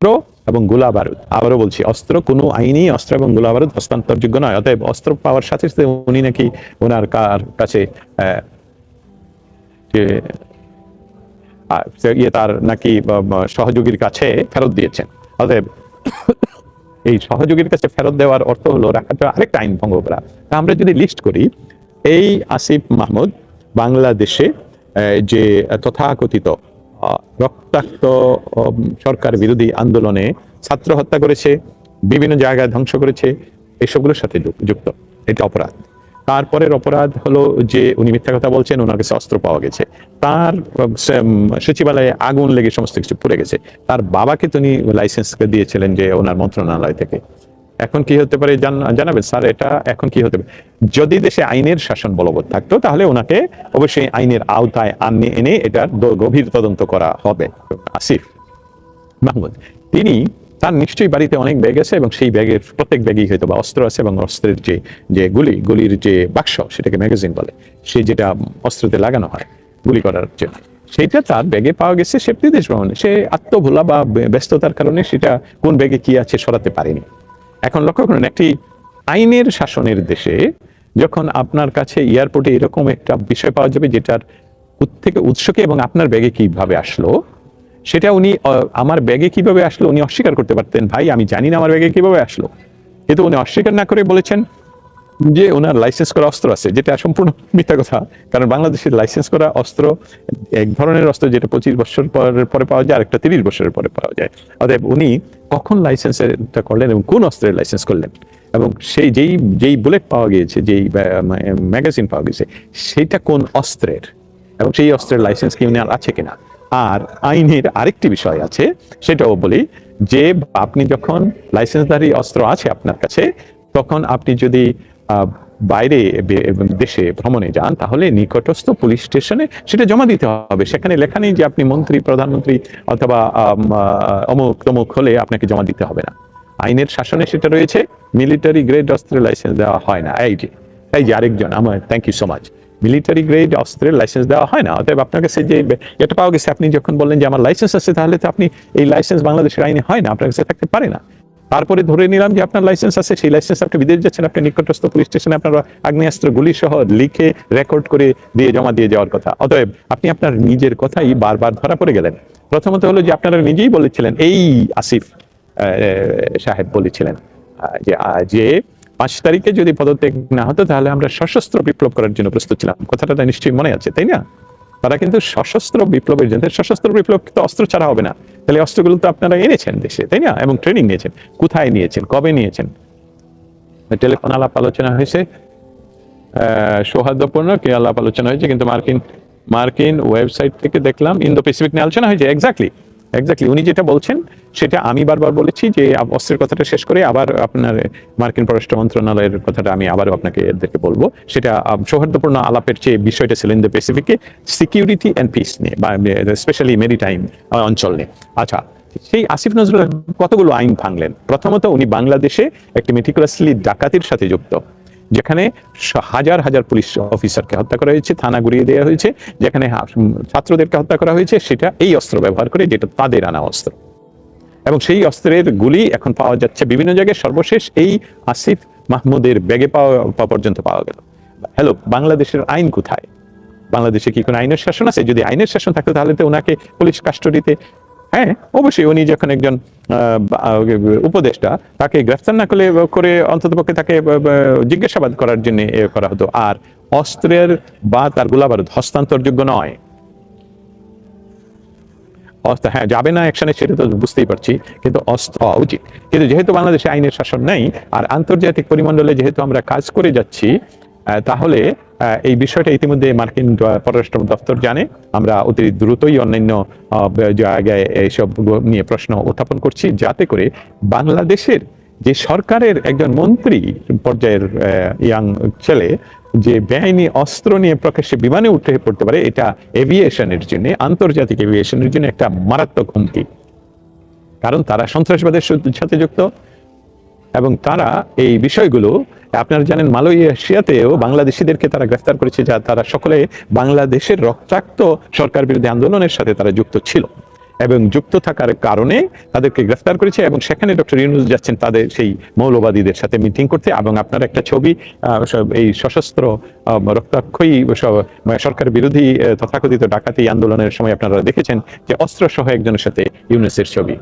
অস্ত্র এবং গোলা বারুদ আবারও বলছি, অস্ত্র কোনো আইনি অস্ত্র এবং গোলা বারুদ হস্তান্তরযোগ্য নয়, অতএব অস্ত্র পাওয়ার সাথে সাথে উনি নাকি ওনার কার কাছে ইয়ে তার নাকি সহযোগীর কাছে ফেরত দিয়েছেন। অতএব এই সহযোগীর কাছে ফেরত দেওয়ার অর্থ হলো রাখাটা আরেকটা আইন ভঙ্গ করা আমরা যদি লিস্ট করি, এই আসিফ মাহমুদ বাংলাদেশে যে তথাকথিত রক্তাক্ত সরকার বিরোধী আন্দোলনে ছাত্র হত্যা করেছে, বিভিন্ন জায়গায় ধ্বংস করেছে, এসবগুলোর সাথে যুক্ত এটা অপরাধ। তারপরের অপরাধ হলো যে উনি মিথ্যা কথা বলছেন, ওনার কাছে অস্ত্র পাওয়া গেছে। তার সচিবালয়ে আগুন লেগে সমস্ত কিছু পুড়ে গেছে। তার বাবাকে তিনি লাইসেন্স দিয়েছিলেন যে ওনার মন্ত্রণালয় থেকে। এখন কি হতে পারে জানাবেন? স্যার, এটা এখন কি হতে পারে? যদি দেশে আইনের শাসন বলবৎ থাকতো, তাহলে ওনাকে অবশ্যই আইনের আওতায় আনে এনে এটার গভীর তদন্ত করা হবে। আসিফ মাহমুদ, তিনি তার নিশ্চয়ই বাড়িতে অনেক ব্যাগ আছে এবং সেই ব্যাগের প্রত্যেক ব্যাগেই হয়তো বা অস্ত্র আছে এবং অস্ত্রের যে যে গুলি, গুলির যে বাক্স, সেটাকে ম্যাগাজিন বলে। সেই যেটা অস্ত্রতে লাগানো হয় গুলি করার জন্য। সেইটা তার ব্যাগে পাওয়া গেছে সে বিদেশ ভ্রমণে সে আত্মভোলা বা ব্যস্ততার কারণে সেটা কোন ব্যাগে কি আছে সরাতে পারেনি। এখন লক্ষ্য করুন, একটি আইনের শাসনের দেশে যখন আপনার কাছে এয়ারপোর্টে এরকম একটা বিষয় পাওয়া যাবে যেটার থেকে উৎসকে এবং আপনার ব্যাগে কীভাবে আসলো, সেটা উনি আমার ব্যাগে কীভাবে আসলো উনি অস্বীকার করতে পারতেন, ভাই, আমি জানি না আমার ব্যাগে কীভাবে আসলো। কিন্তু উনি অস্বীকার না করে বলেছেন যে ওনার লাইসেন্স করা অস্ত্র আছে, যেটা সম্পূর্ণ মিথ্যা কথা, কারণ বাংলাদেশের লাইসেন্স করা অস্ত্র, এক ধরনের অস্ত্র যেটা পঁচিশ বছর পরে পাওয়া যায়, আরেকটা তিরিশ বছরের পরে পাওয়া যায়। অতএব উনি কখন লাইসেন্সটা করলেন এবং কোন অস্ত্রের লাইসেন্স করলেন? এবং সেই যেই যেই বুলেট পাওয়া গিয়েছে, যেই ম্যাগাজিন পাওয়া গেছে সেইটা কোন অস্ত্রের? এবং সেই অস্ত্রের লাইসেন্স কি উনি আর আছে কিনা? আর আইনের আরেকটি বিষয় আছে, সেটাও বলি যে আপনি যখন লাইসেন্সধারী অস্ত্র আছে আপনার কাছে, তখন আপনি যদি বাইরে দেশে ভ্রমণে যান, তাহলে নিকটস্থ পুলিশ স্টেশনে সেটা জমা দিতে হবে। সেখানে লেখা নেই যে আপনি মন্ত্রী, প্রধানমন্ত্রী অথবা অমুক তমুক হলে আপনাকে জমা দিতে হবে না। আইনের শাসনে সেটা রয়েছে, মিলিটারি গ্রেড অস্ত্রের লাইসেন্স দেওয়া হয় না। এই যে এই যে আরেকজন, আমার thank you so much military grade অস্ত্রের লাইসেন্স দেওয়া হয় না, অতএব আপনার কাছে যে এটা পাওয়া গেছে, আপনি যখন বললেন যে আমার লাইসেন্স আছে, তাহলে তো আপনি এই লাইসেন্স বাংলাদেশের আইনে হয় না, আপনার কাছে থাকতে পারে না। তারপরে ধরে নিলাম যে আপনার লাইসেন্স আছে, সেই লাইসেন্স আপনি বিদেশ যাচ্ছেন, আপনি নিকটস্থ পুলিশ স্টেশনে আপনার আগ্নেয়াস্ত্র গুলি সহ লিখে রেকর্ড করে দিয়ে, জমা দিয়ে যাওয়ার কথা। অতএব আপনি আপনার নিজের কথাই বারবার ধরা পড়ে গেলেন। প্রথমত হলো যে আপনারা নিজেই বলেছিলেন, এই আসিফ সাহেব বলেছিলেন যে যে পাঁচ তারিখে যদি পদত্যাগ না হতো, তাহলে আমরা সশস্ত্র বিপ্লব করার জন্য প্রস্তুত ছিলাম। কথাটা নিশ্চয়ই মনে আছে, তাই না? তারা কিন্তু সশস্ত্র বিপ্লবের জন্য সশস্ত্র বিপ্লব তো অস্ত্র ছাড়া হবে না। তাহলে অস্ত্রগুলো তো আপনারা এনেছেন দেশে, তাই না? এবং ট্রেনিং নিয়েছেন। কোথায় নিয়েছেন? কবে নিয়েছেন? টেলিফোন আলাপ আলোচনা হয়েছে। সৌহার্দ্যপূর্ণ কি আলাপ আলোচনা হয়েছে, কিন্তু মার্কিন মার্কিন ওয়েবসাইট থেকে দেখলাম ইন্দো প্যাসিফিক নিয়ে আলোচনা হয়েছে এক্স্যাক্টলি এক্স্যাক্টলি উনি যেটা বলছেন, সেটা আমি বারবার বলেছি যে অস্ত্রের কথাটা শেষ করে আবার আপনার মার্কিন পররাষ্ট্র মন্ত্রণালয়ের কথাটা আমি আবারও আপনাকে এদেরকে বলব। সেটা সৌহার্দ্যপূর্ণ আলাপের যে বিষয়টা ছিল ইন্দো প্যাসিফিকে, সিকিউরিটি অ্যান্ড পিস নিয়ে, বা স্পেশালি মেরিটাইম অঞ্চল নিয়ে। আচ্ছা সেই আসিফ নজরুল কতগুলো আইন ভাঙলেন? প্রথমত উনি বাংলাদেশে একটি মেটিকুলাসলি ডাকাতির সাথে যুক্ত। যেখানে হাজার হাজার পুলিশ অফিসারকে হত্যা করা হয়েছে, থানা গুড়িয়ে দেওয়া হয়েছে, যেখানে ছাত্রদেরকে হত্যা করা হয়েছে, সেটা এই অস্ত্র ব্যবহার করে যেটা তাদের আনা অস্ত্র। এবং সেই অস্ত্রের গুলি এখন পাওয়া যাচ্ছে বিভিন্ন জায়গায়। সর্বশেষ এই আসিফ মাহমুদের ব্যাগে পাওয়া পাওয়া পর্যন্ত পাওয়া গেল। হ্যালো, বাংলাদেশের আইন কোথায়? বাংলাদেশে কি কোনো আইনের শাসন আছে? যদি আইনের শাসন থাকতো তাহলে তো ওনাকে পুলিশ কাস্টডিতে হ্যাঁ অবশ্যই উনি যখন একজন উপদেষ্টা তাকে গ্রেফতার না করলে করে অন্ততপক্ষে তাকে আহ, আহ, জিজ্ঞাসাবাদ করার জন্য করা হতো। আর অস্ত্রের বা তার গোলাবারুদ হস্তান্তরযোগ্য নয়। অস্ত্র হ্যাঁ যাবে না অ্যাকশনে সেটা তো বুঝতেই পারছি কিন্তু অস্ত্র হওয়া উচিত। কিন্তু যেহেতু বাংলাদেশে আইনের শাসন নেই আর আন্তর্জাতিক পরিমণ্ডলে যেহেতু আমরা কাজ করে যাচ্ছি তাহলে এই বিষয়টা ইতিমধ্যে মার্কিন পররাষ্ট্র দপ্তর জানে। আমরা অতি দ্রুতই অন্যান্য জায়গায় এইসব নিয়ে প্রশ্ন উত্থাপন করছি। যাতে করে বাংলাদেশের যে সরকারের একজন মন্ত্রী পর্যায়ের ইয়াং ছেলে যে বেআইনি অস্ত্র নিয়ে প্রকাশ্যে বিমানে উঠে পড়তে পারে, এটা এভিয়েশনের জন্য, আন্তর্জাতিক এভিয়েশনের জন্য একটা মারাত্মক হুমকি। কারণ তারা সন্ত্রাসবাদের সাথে যুক্ত এবং তারা এই বিষয়গুলো আপনারা জানেন মালয়েশিয়াতেও বাংলাদেশিদেরকে তারা গ্রেফতার করেছে, যা তারা সকলে বাংলাদেশের রক্তাক্ত সরকার বিরোধী আন্দোলনের সাথে তারা যুক্ত ছিল এবং যুক্ত থাকার কারণে তাদেরকে গ্রেফতার করেছে এবং সেখানে ডক্টর ইউনুস যাচ্ছেন তাদের সেই মৌলবাদীদের সাথে মিটিং করতে এবং আপনার একটা ছবি এই সশস্ত্র রক্তাক্ষয়ী মানে সরকার বিরোধী তথাকথিত ডাকাতি আন্দোলনের সময় আপনারা দেখেছেন যে অস্ত্র সহ একজনের সাথে ইউনুসের ছবি।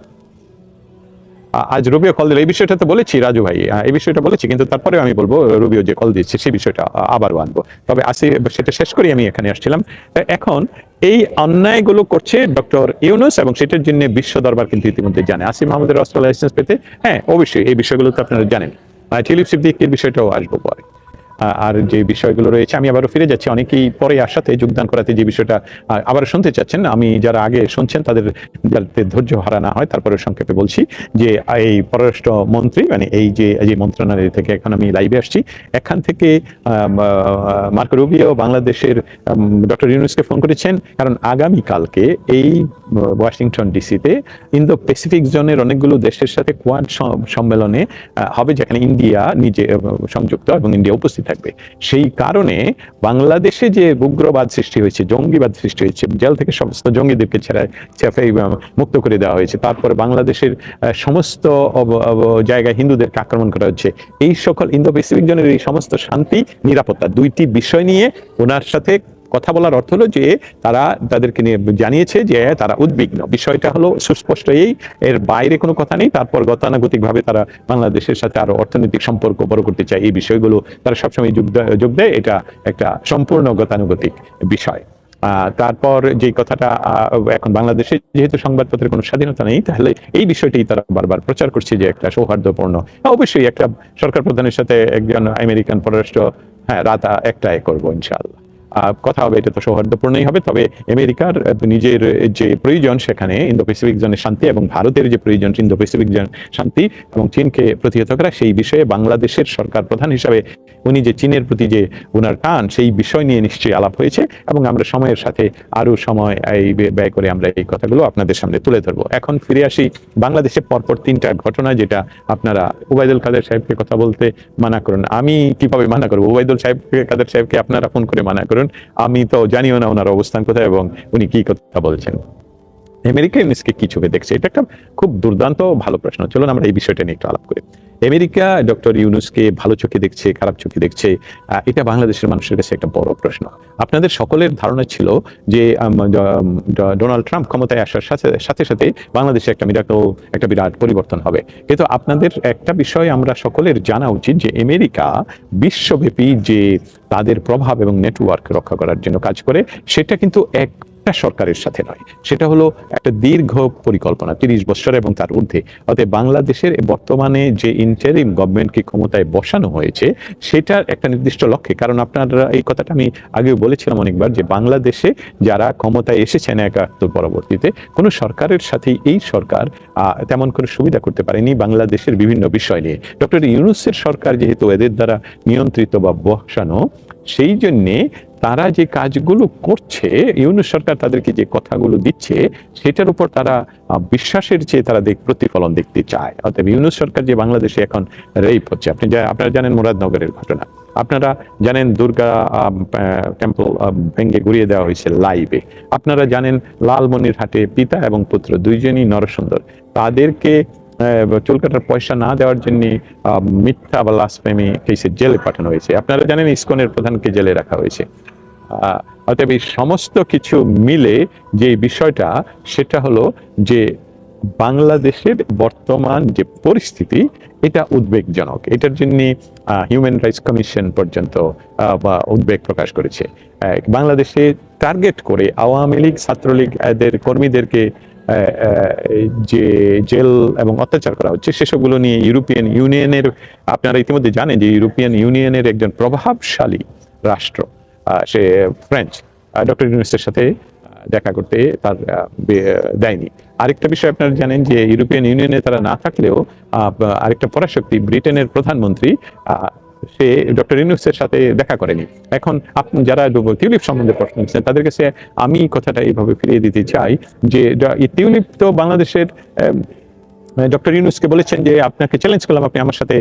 আজ রবিও কল দিল। এই বিষয়টা তো বলেছি, রাজু ভাই। এই বিষয়টা বলেছি, কিন্তু তারপরেও আমি বলব, রবিও যে কল দিচ্ছে সেই বিষয়টা আবারও আনব তবে আসি সেটা শেষ করি আমি এখানে আসছিলাম। এখন এই অন্যায়গুলো করছে ডক্টর ইউনুস এবং সেটার জন্য বিশ্ব দরবার কিন্তু ইতিমধ্যে জানে। আসিফ মাহমুদের অস্ত্র লাইসেন্স পেতে হ্যাঁ অবশ্যই এই বিষয়গুলো তো আপনারা জানেন। টিলিপ সিদ্দিকের বিষয়টাও আসব পরে। আর যে বিষয়গুলো রয়েছে, আমি আবারও ফিরে যাচ্ছি। অনেকেই পরে আসাতে যোগদান করাতে যে বিষয়টা আবার শুনতে চাচ্ছেন, আমি যারা আগে শুনছেন তাদের যাতে ধৈর্য হারা না হয় তারপরে সংক্ষেপে বলছি যে এই পররাষ্ট্র মন্ত্রী মানে এই যে যে মন্ত্রণালয় থেকে এখন আমি লাইভে আসছি, এখান থেকে মার্কো রুবিও বাংলাদেশের ডক্টর ইউনুসকে ফোন করেছেন, কারণ আগামীকালকে এই ওয়াশিংটন ডিসিতে ইন্দো প্যাসিফিক জোনের অনেকগুলো দেশের সাথে কোয়াড সম্মেলনে হবে, যেখানে ইন্ডিয়া নিজে সংযুক্ত এবং ইন্ডিয়া উপস্থিত থাকবে। সেই কারণে বাংলাদেশে যে উগ্রবাদ সৃষ্টি হয়েছে, জঙ্গিবাদ সৃষ্টি হয়েছে, জেল থেকে সমস্ত জঙ্গিদেরকে ছেড়ে ছেফে মুক্ত করে দেওয়া হয়েছে। তারপরে বাংলাদেশের সমস্ত জায়গায় হিন্দুদেরকে আক্রমণ করা হচ্ছে। এই সকল ইন্দো প্যাসিফিক জোনের এই সমস্ত শান্তি, নিরাপত্তা দুইটি বিষয় নিয়ে ওনার সাথে কথা বলার অর্থ হলো যে তারা তাদেরকে নিয়ে জানিয়েছে যে তারা উদ্বিগ্ন। বিষয়টা হলো সুস্পষ্ট এই, এর বাইরে কোনো কথা নেই। তারপর গতানুগতিক ভাবে তারা বাংলাদেশের সাথে আরও অর্থনৈতিক সম্পর্ক বড় করতে চায়। এই বিষয়গুলো তারা সবসময় যোগ দেয়- এটা একটা সম্পূর্ণ গতানুগতিক বিষয়। তারপর যে কথাটা এখন বাংলাদেশে যেহেতু সংবাদপত্রের কোনো স্বাধীনতা নেই, তাহলে এই বিষয়টি তারা বারবার প্রচার করছে যে একটা সৌহার্দ্যপূর্ণ অবশ্যই একটা সরকার প্রধানের সাথে একজন আমেরিকান পররাষ্ট্র হ্যাঁ রাত একটাই করব, ইনশাআল্লাহ। কথা হবে, এটা তো সৌহার্দ্যপূর্ণই হবে। তবে আমেরিকার নিজের যে প্রয়োজন সেখানে ইন্দো প্যাসিফিক জোনের শান্তি এবং ভারতের যে প্রয়োজন ইন্দো প্যাসিফিক জোন শান্তি এবং চীনকে প্রতিহত করা সেই বিষয়ে বাংলাদেশের সরকার প্রধান হিসাবে উনি যে চীনের প্রতি যে ওনার টান, সেই বিষয় নিয়ে নিশ্চয়ই আলাপ হয়েছে এবং আমরা সময়ের সাথে আরও সময় এই ব্যয় করে আমরা এই কথাগুলো আপনাদের সামনে তুলে ধরবো। এখন ফিরে আসি বাংলাদেশে পরপর তিনটা ঘটনা যেটা আপনারা উবাইদুল কাদের সাহেবকে কথা বলতে মানা করুন। আমি কীভাবে মানা করব? উবাইদুল সাহেবকে, কাদের সাহেবকে আপনারা ফোন করে মানা করুন? আমি তো জানিও না ওনার অবস্থান কোথায় এবং উনি কি কথা বলছেন। আমেরিকা ইউনিসকে কি দেখছে? এটা একটা খুব দুর্দান্ত ভালো প্রশ্ন। চলুন আমরা এই বিষয়টা নিয়ে একটু আলাপ করি। আমেরিকা, ডক্টর ইউনুসকে ভালো চোখে দেখছে, খারাপ চোখে দেখছে এটা বাংলাদেশের মানুষের কাছে একটা বড় প্রশ্ন। আপনাদের সকলের ধারণা ছিল যে ডোনাল্ড ট্রাম্প ক্ষমতায় আসার সাথে সাথে সাথে বাংলাদেশে একটা বিরাট একটা বিরাট পরিবর্তন হবে। কিন্তু আপনাদের একটা বিষয় আমরা সকলের জানা উচিত যে, আমেরিকা বিশ্বব্যাপী যে তাদের প্রভাব এবং নেটওয়ার্ক রক্ষা করার জন্য কাজ করে, সেটা কিন্তু এক একটা সরকারের সাথে নয়। সেটা হলো একটা দীর্ঘ পরিকল্পনা, তিরিশ বছর এবং তার ঊর্ধ্বে। অতএব বাংলাদেশের বর্তমানে যে ইন্টারিম গভর্নমেন্টকে ক্ষমতায় বসানো হয়েছে, সেটার একটা নির্দিষ্ট লক্ষ্যে। কারণ আপনারা এই কথাটা আমি আগেও বলেছিলাম অনেকবার যে বাংলাদেশে যারা ক্ষমতায় এসেছেন একাত্তর পরবর্তীতে কোনো সরকারের সাথে এই সরকার তেমন কোনো সুবিধা করতে পারেনি বাংলাদেশের বিভিন্ন বিষয় নিয়ে। ডক্টর ইউনুসের সরকার যেহেতু এদের দ্বারা নিয়ন্ত্রিত বা বসানো সেই জন্যে তারা যে কাজগুলো করছে, ইউনুস সরকার তাদেরকে যে কথাগুলো দিচ্ছে, সেটার উপর তারা বিশ্বাসের চেয়ে তারা দেখ, প্রতিফলন দেখতে চায়। অর্থাৎ ইউনুস সরকার যে বাংলাদেশে এখন রেপ হচ্ছে, আপনি যা, আপনারা জানেন মুরাদনগরের ঘটনা। আপনারা জানেন দুর্গা টেম্পল ভেঙ্গে ঘুরিয়ে দেওয়া হয়েছে লাইভে আপনারা জানেন লালমনির হাটে পিতা এবং পুত্র দুইজনই নরসুন্দর। তাদেরকে চুল কাটার পয়সা না দেওয়ার জন্য মিথ্যা বা লাসফেমি কেসে জেলে পাঠানো হয়েছে। আপনারা জানেন ইসকনের প্রধানকে জেলে রাখা হয়েছে। অতএব এই সমস্ত কিছু মিলে যে বিষয়টা, সেটা হলো যে বাংলাদেশের বর্তমান যে পরিস্থিতি, এটা উদ্বেগজনক। এটার জন্য হিউম্যান রাইটস কমিশন পর্যন্ত বা উদ্বেগ প্রকাশ করেছে। বাংলাদেশে টার্গেট করে আওয়ামী লীগ, ছাত্রলীগ, এদের কর্মীদেরকে যে জেল এবং অত্যাচার করা হচ্ছে, সেসবগুলো নিয়ে ইউরোপিয়ান ইউনিয়নের, আপনারা ইতিমধ্যে জানেন যে ইউরোপিয়ান ইউনিয়নের একজন প্রভাবশালী রাষ্ট্র সে ফ্রেঞ্চ। ডক্টর ইউনুসের সাথে দেখা করতে তার দেয়নি। আরেকটা বিষয় আপনারা জানেন যে ইউরোপিয়ান ইউনিয়নে তারা না থাকলেও আরেকটা পরাশক্তি ব্রিটেনের প্রধানমন্ত্রী সে ডক্টর ইউনুসের সাথে দেখা করেনি। এখন আপনি যারা টিউলিপ সম্বন্ধে প্রশ্ন করছেন, তাদের কাছে আমি কথাটা এইভাবে ফিরিয়ে দিতে চাই যে টিউলিপ তো বাংলাদেশের ডক্টর ইউনুসকে বলেছেন যে, আপনাকে চ্যালেঞ্জ করলাম, আপনি আমার সাথে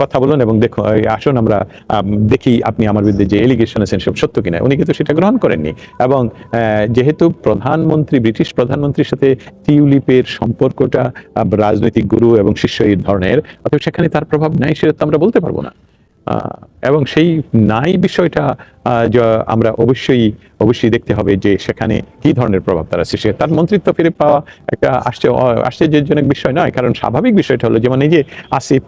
কথা বলুন এবং দেখো আসুন আমরা দেখি আপনি আমার বিরুদ্ধে যে এলিগেশন আছেন সব সত্য কিনা। উনি কিন্তু সেটা গ্রহণ করেননি। এবং যেহেতু প্রধানমন্ত্রী, ব্রিটিশ প্রধানমন্ত্রীর সাথে টিউলিপের সম্পর্কটা রাজনৈতিক গুরু এবং শিষ্য এই ধরনের অথবা সেখানে তার প্রভাব নাই, সেটা তো আমরা বলতে পারব না। এবং সেই নাই বিষয়টা আমরা অবশ্যই অবশ্যই দেখতে হবে যে সেখানে কি ধরনের প্রভাব তারা সৃষ্টি তার মন্ত্রিত্ব ফিরে পাওয়া একটা আশ্চর্য আশ্চর্যজনক বিষয় নয়, কারণ স্বাভাবিক বিষয়টা হলো যেমন এই যে আসিফ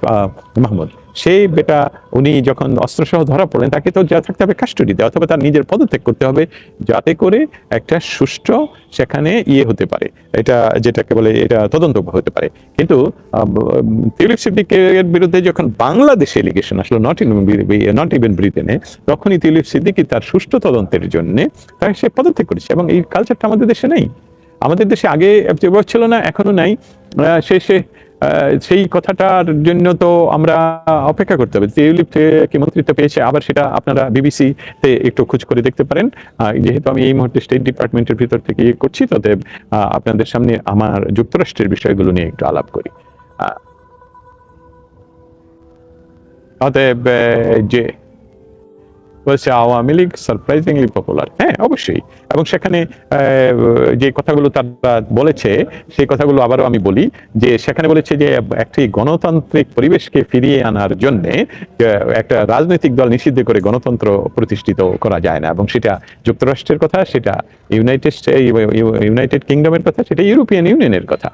মাহমুদ সেই বেটা উনি যখন অস্ত্রসহ ধরা পড়লেন, তাকে তো যা থাকতে হবে কাস্টডিতে অথবা তার নিজের পদত্যাগ করতে হবে যাতে করে একটা সুষ্ঠু সেখানে ইয়ে হতে পারে। এটা যেটাকে বলে, এটা তদন্ত হতে পারে। কিন্তু তিলিপ সিদ্দিকের বিরুদ্ধে যখন বাংলাদেশে এলিগেশন আসলো নট ইন নট ইভেন ব্রিটেনে তখনই তিলিপ সিদ্দিকি তার সুষ্ঠু তদন্তের জন্য তাকে সে পদত্যাগ করেছে। এবং এই কালচারটা আমাদের দেশে নেই। আমাদের দেশে আগে ছিল না, এখনও নাই। সে সে সেই কথাটার জন্য তো আমরা অপেক্ষা করতে হবে। কি মন্ত্রিত্ব পেয়েছে, আবার সেটা আপনারা বিবিসি তে একটু খোঁজ করে দেখতে পারেন। যেহেতু আমি এই মুহূর্তে স্টেট ডিপার্টমেন্টের ভিতর থেকে ইয়ে করছি অতএব আপনাদের সামনে আমার যুক্তরাষ্ট্রের বিষয়গুলো নিয়ে একটু আলাপ করি। অতএব যে বলছে আওয়ামী লীগ সারপ্রাইজিংলি পপুলার হ্যাঁ অবশ্যই। এবং সেখানে যে কথাগুলো তারা বলেছে, সেই কথাগুলো আবারও আমি বলি, যে সেখানে বলেছে যে একটি গণতান্ত্রিক পরিবেশকে ফিরিয়ে আনার জন্য একটা রাজনৈতিক দল নিষিদ্ধ করে গণতন্ত্র প্রতিষ্ঠিত করা যায় না। এবং সেটা যুক্তরাষ্ট্রের কথা, সেটা ইউনাইটেড ইউনাইটেড কিংডমের কথা, সেটা ইউরোপিয়ান ইউনিয়নের কথা।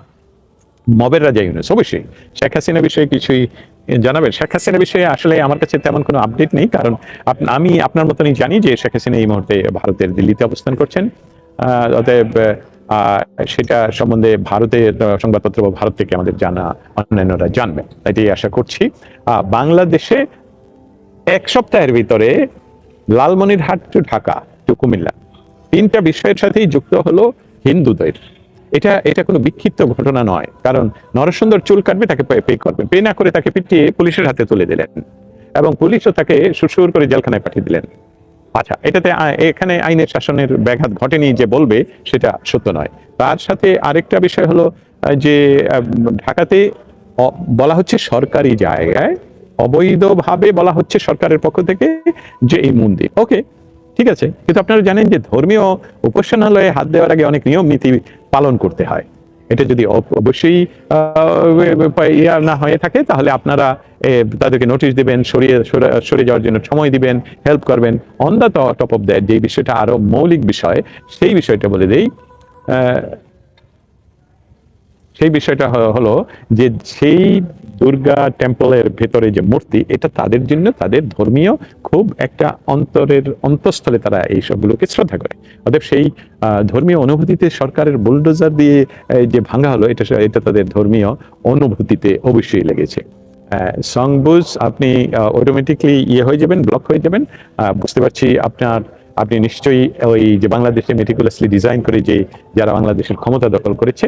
মবের রাজা ইউনুস, অবশ্যই। শেখ হাসিনা বিষয়ে কিছুই জানাবেন? শেখ হাসিনা বিষয়ে আসলে আমার কাছে তেমন কোনো আপডেট নেই, কারণ আমি আপনার মতনই জানি যে শেখ হাসিনা এই মুহূর্তে ভারতের দিল্লিতে অবস্থান করছেন। অতএব সেটা সম্বন্ধে ভারতের সংবাদপত্র বা ভারত থেকে আমাদের জানা অন্যান্যরা জানবেন। এটাই আশা করছি। বাংলাদেশে এক সপ্তাহের ভিতরে লালমনিরহাট টু ঢাকা টু কুমিল্লা তিনটা বিষয়ের সাথেই যুক্ত হলো হিন্দুদের। এটা এটা কোনো বিক্ষিপ্ত ঘটনা নয়। কারণ নরসুন্দর চুল কাটবে, তাকে পে করবেন পে না করে তাকে পিটিয়ে পুলিশের হাতে তুলে দিলেন। এবং পুলিশও তাকে সুসুর করে জেলখানায় পাঠিয়ে দিলেন। আচ্ছা এটাতে এখানে আইনের শাসনের ব্যাঘাত ঘটেনি যে বলবে, সেটা সত্য নয়। তার সাথে আরেকটা বিষয় হলো যে ঢাকাতে বলা হচ্ছে সরকারি জায়গায়, অবৈধভাবে বলা হচ্ছে সরকারের পক্ষ থেকে যে এই মন্দির। ওকে, ঠিক আছে। কিন্তু আপনারা জানেন যে ধর্মীয় উপাসনালয়ে হাত দেওয়ার আগে অনেক নিয়ম, নীতি পালন করতে হয়। এটা যদি অবশ্যই ইয়া না হয়ে থাকে, তাহলে আপনারা তাদেরকে নোটিশ দিবেন, সরিয়ে, সরে- যাওয়ার জন্য সময় দিবেন হেল্প করবেন। On the top of that যে বিষয়টা আরও মৌলিক বিষয়, সেই বিষয়টা বলে দেই সেই বিষয়টা হলো যে সেই দুর্গা টেম্পলের ভেতরে যে মূর্তি, এটা তাদের জন্য, তাদের ধর্মীয় খুব একটা অন্তরের অন্তঃস্থলে তারা এই সবগুলোকে শ্রদ্ধা করে। অতএব সেই ধর্মীয় অনুভূতিতে সরকারের বুলডোজার দিয়ে যে ভাঙা হলো, এটা এটা তাদের ধর্মীয় অনুভূতিতে অবশ্যই লেগেছে। সংবুজ, আপনি অটোমেটিকলি ইয়ে হয়ে যাবেন ব্লক হয়ে যাবেন। বুঝতে পারছি আপনার আপনি নিশ্চয়ই ওই যে বাংলাদেশে মেটিকুলাসলি ডিজাইন করে যে যারা বাংলাদেশের ক্ষমতা দখল করেছে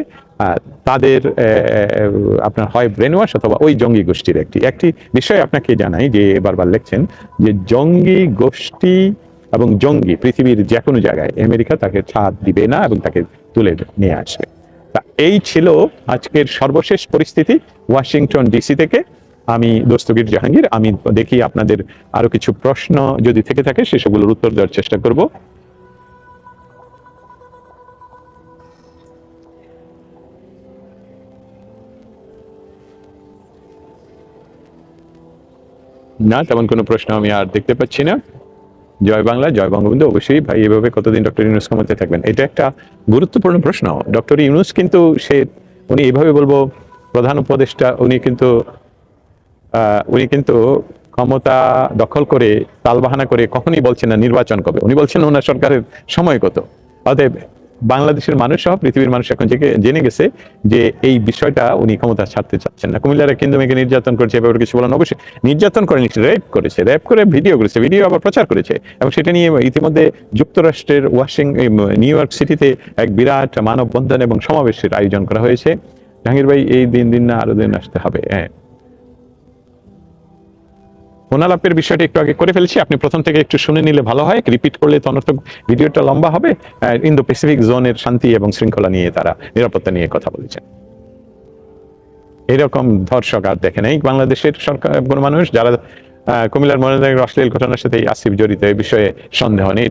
তাদের আপনার হয় ব্রেন ওয়াশ অথবা ওই জঙ্গি গোষ্ঠীর একটি। একটি বিষয় আপনাকে জানাই যে বারবার লিখছেন যে জঙ্গি গোষ্ঠী এবং জঙ্গি, পৃথিবীর যে কোনো জায়গায় আমেরিকা তাকে ছাদ দিবে না এবং তাকে তুলে নিয়ে আসবে। তা এই ছিল আজকের সর্বশেষ পরিস্থিতি ওয়াশিংটন ডিসি থেকে। আমি দস্তগীর জাহাঙ্গীর, আমি দেখি আপনাদের আরও কিছু প্রশ্ন যদি থেকে থাকে সেসবগুলোর উত্তর দেওয়ার চেষ্টা করব। না, তেমন কোনো প্রশ্ন আমি আর দেখতে পাচ্ছি না। জয় বাংলা, জয় বঙ্গবন্ধু, অবশ্যই ভাই, এভাবে কতদিন ডক্টর ইউনুস ক্ষমতায় থাকবেন? এটা একটা গুরুত্বপূর্ণ প্রশ্ন। ডক্টর ইউনুস কিন্তু সে, উনি এভাবে বলব, প্রধান উপদেষ্টা, উনি কিন্তু উনি কিন্তু ক্ষমতা দখল করে তালবাহানা করে কখনই বলছেন না নির্বাচন কবে। উনি বলছেন ওনার সরকারের সময় কত। অতএব বাংলাদেশের মানুষ সহ পৃথিবীর মানুষ এখন জেনে গেছে যে এই বিষয়টা উনি ক্ষমতা ছাড়তে চাচ্ছেন না। কুমিল্লারা কিন্তু মেয়েকে নির্যাতন করেছে এভাবে কিছু বলেন? অবশ্যই। নির্যাতন করেনি রেপ করেছে রেপ করে ভিডিও করেছে ভিডিও আবার প্রচার করেছে। এবং সেটা নিয়ে ইতিমধ্যে যুক্তরাষ্ট্রের ওয়াশিং নিউ ইয়র্ক সিটিতে এক বিরাট মানববন্ধন এবং সমাবেশের আয়োজন করা হয়েছে। জাহাঙ্গীর ভাই, এই দিন দিন না, আরও দিন আসতে হবে। হ্যাঁ। ফোনালাপের বিষয়টা একটু আগে করে ফেলছি। আপনি প্রথম থেকে একটু শুনে নিলে ভালো হয়। রিপিট করলে তো অনর্থক ভিডিওটা লম্বা হবে। ইন্দো প্যাসিফিক জোনের শান্তি এবং শৃঙ্খলা নিয়ে তারা নিরাপত্তা নিয়ে কথা বলেছেন। এরকম ধর্ষক আর দেখে নাই। বাংলাদেশের সরকার মানুষ যারা কুমিল্লার মনে অশ্লীল ঘটনার সাথে আসিফ জড়িত এই বিষয়ে সন্দেহ নেই।